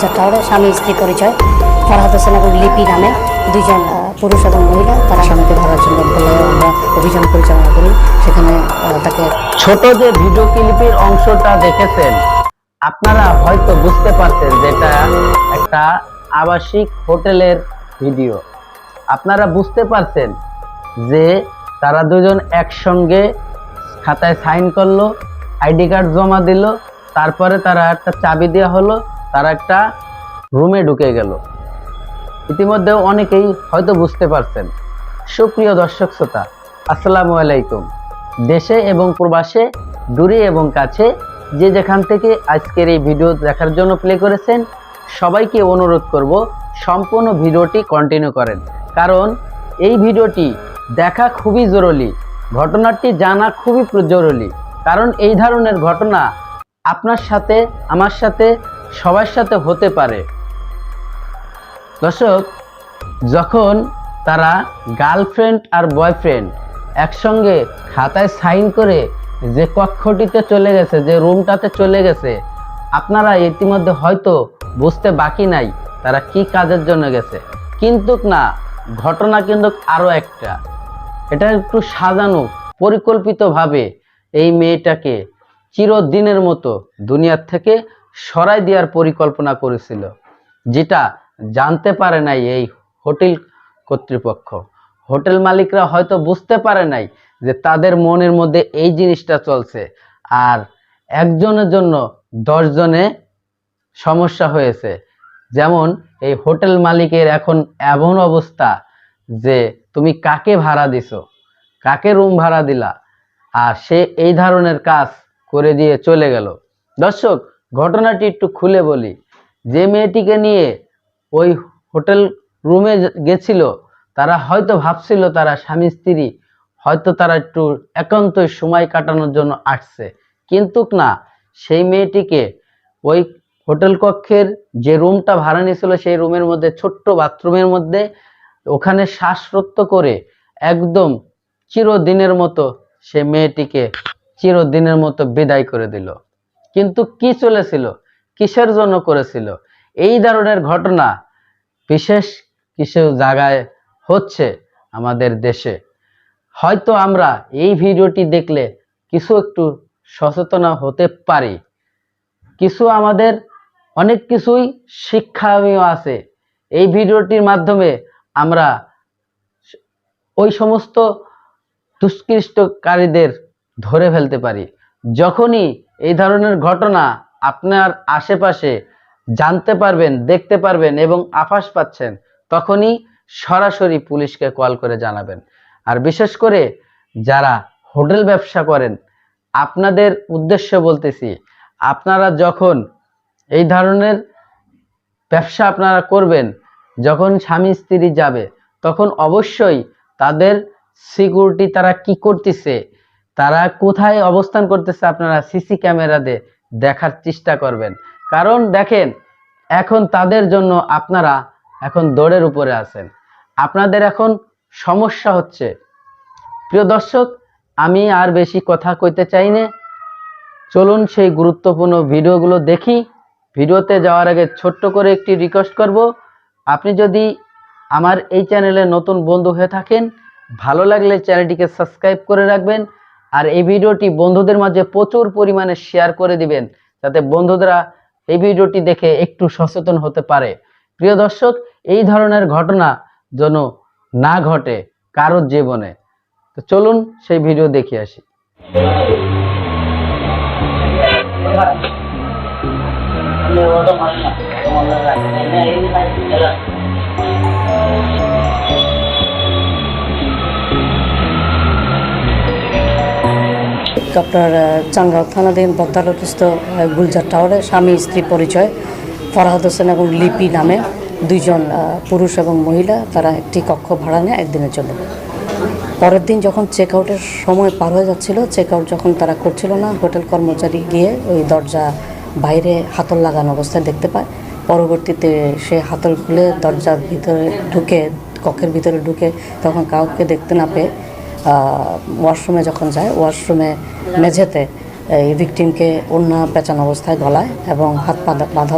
গুলজার টাওয়ারে স্বামী স্ত্রী পরিচয়। ফরহাদ হোসেন এবং লিপি নামে দুইজন পুরুষ এবং মহিলা, তারা স্বামীকে ধরার জন্য বলে আমরা অভিযান পরিচালনা করি। সেখানে তাকে ছোট যে ভিডিও ক্লিপের অংশটা দেখেছেন, আপনারা হয়তো বুঝতে পারছেন যেটা একটা আবাসিক হোটেলের ভিডিও। আপনারা বুঝতে পারছেন যে তারা দুজন একসঙ্গে খাতায় সাইন করল, আইডি কার্ড জমা দিল, তারপরে তারা একটা চাবি দেওয়া হলো তারা একটা রুমে ঢুকে গেল। ইতিমধ্যে অনেকেই হয়তো বুঝতে পারছেন। সুপ্রিয় দর্শক শ্রোতা, আসসালামু আলাইকুম। দেশে এবং প্রবাসে, দূরে এবং কাছে যে যেখান থেকে আজকের এই ভিডিও দেখার জন্য প্লে করেছেন, সবাইকে অনুরোধ করব সম্পূর্ণ ভিডিওটি কন্টিনিউ করেন। কারণ এই ভিডিওটি দেখা খুবই জরুরি, ঘটনাটি জানা খুবই জরুরি। কারণ এই ধরনের ঘটনা আপনার সাথে, আমার সাথে সবার সাথে হতে পারে। দর্শক, যখন তারা গার্লফ্রেন্ড আর বয়ফ্রেন্ড একসঙ্গে খাতায় সাইন করে যে কক্ষটিতে চলে গেছে, যে রুমটাতে চলে গেছে, আপনারা ইতিমধ্যে হয়তো বুঝতে বাকি নাই তারা কি কাজের জন্য গেছে। কিন্তু না, ঘটনা কিন্তু আরও একটা। এটা একটু সাজানো, পরিকল্পিতভাবে এই মেয়েটাকে চিরদিনের মতো দুনিয়ার থেকে সরাই দেওয়ার পরিকল্পনা করেছিল, যেটা জানতে পারে নাই এই হোটেল কর্তৃপক্ষ। হোটেল মালিকরা হয়তো বুঝতে পারে নাই যে তাদের মনের মধ্যে এই জিনিসটা চলছে, আর একজনের জন্য দশজনে সমস্যা হয়েছে। যেমন এই হোটেল মালিকের এখন এমন অবস্থা যে তুমি কাকে ভাড়া দিছো, কাকে রুম ভাড়া দিলা, আর সে এই ধরনের কাজ করে দিয়ে চলে গেল। দর্শক ঘটনাটি একটু খুলে বলি। যে মেয়েটিকে নিয়ে ওই হোটেল রুমে গেছিল, তারা হয়তো ভাবছিল তারা স্বামী স্ত্রী, হয়তো তারা একটু একান্তই সময় কাটানোর জন্য আসছে। কিন্তু না, সেই মেয়েটিকে ওই হোটেল কক্ষের যে রুমটা ভাড়া নিয়েছিল, সেই রুমের মধ্যে, ছোট্ট বাথরুমের মধ্যে, ওখানে শ্বাসরত্ব করে একদম চিরদিনের মতো সে মেয়েটিকে চিরদিনের মতো বিদায় করে দিল। কিন্তু কি চলেছিল? কিসের জন্য করেছিল? এই ধরনের ঘটনা বিশেষ কিছু জায়গায় হচ্ছে আমাদের দেশে। হয়তো আমরা এই ভিডিওটি দেখলে কিছু একটু সচেতন হতে পারি। কিছু আমাদের অনেক কিছুই শিক্ষামীয় আছে। এই ভিডিওটির মাধ্যমে আমরা ওই সমস্ত দুষ্কৃষ্টকারীদের ধরে ফেলতে পারি। যখনই এই ধরনের ঘটনা আপনার আশেপাশে জানতে পারবেন, দেখতে পারবেন এবং আভাস পাচ্ছেন, তখনই সরাসরি পুলিশকে কল করে জানাবেন। আর বিশেষ করে যারা হোটেল ব্যবসা করেন, আপনাদের উদ্দেশ্য বলতেছি, আপনারা যখন এই ধরনের ব্যবসা আপনারা করবেন, যখন স্বামী স্ত্রী যাবে, তখন অবশ্যই তাদের সিকিউরিটি তারা কি করতেছে তারা কোথায় অবস্থান করতেছে আপনারা সিসি ক্যামেরাতে দেখার চেষ্টা করবেন। কারণ দেখেন, এখন তাদের জন্য আপনারা এখন দৌড়ের উপরে আছেন। আপনাদের এখন সমস্যা হচ্ছে। প্রিয় দর্শক, আমি আর বেশি কথা কইতে চাই না। চলুন সেই গুরুত্বপূর্ণ ভিডিওগুলো দেখি। ভিডিওতে যাওয়ার আগে ছোট্ট করে একটি রিকোয়েস্ট করব। আপনি যদি আমার এই চ্যানেলে নতুন বন্ধু হয়ে থাকেন, ভালো লাগলে চ্যানেলটিকে সাবস্ক্রাইব করে রাখবেন। আর এই ভিডিওটি বন্ধুদের মাঝে প্রচুর পরিমাণে শেয়ার করে দিবেন, যাতে বন্ধুরা এই ভিডিওটি দেখে একটু সচেতন হতে পারে। প্রিয় দর্শক, এই ধরনের ঘটনা যেন না ঘটে কারোর জীবনে। তো চলুন সেই ভিডিও দেখে আসি। আপনার আহ, চাঙ্গাও থানাধীন বদ্দারস্থ গুলজার টাওয়ারে স্বামী স্ত্রী পরিচয় ফরহাদ হোসেন এবং লিপি নামে দুইজন পুরুষ এবং মহিলা তারা একটি কক্ষ ভাড়া নেয় একদিনের জন্য। পরের দিন যখন চেক আউটের সময় পার হয়ে যাচ্ছিল চেক আউট যখন তারা করছিল না হোটেল কর্মচারী গিয়ে ওই দরজা বাইরে হাতল লাগানো অবস্থায় দেখতে পায়। পরবর্তীতে সে হাতল খুলে দরজার ভিতরে ঢুকে কক্ষের ভিতরে ঢুকে তখন কাউকে দেখতে না পেয়ে ওয়াশরুমে যখন যায় ওয়াশরুমে মেঝেতে এই ভিকটিমকে অন্য পেঁচানো অবস্থায় গলায় এবং হাত পা বাঁধা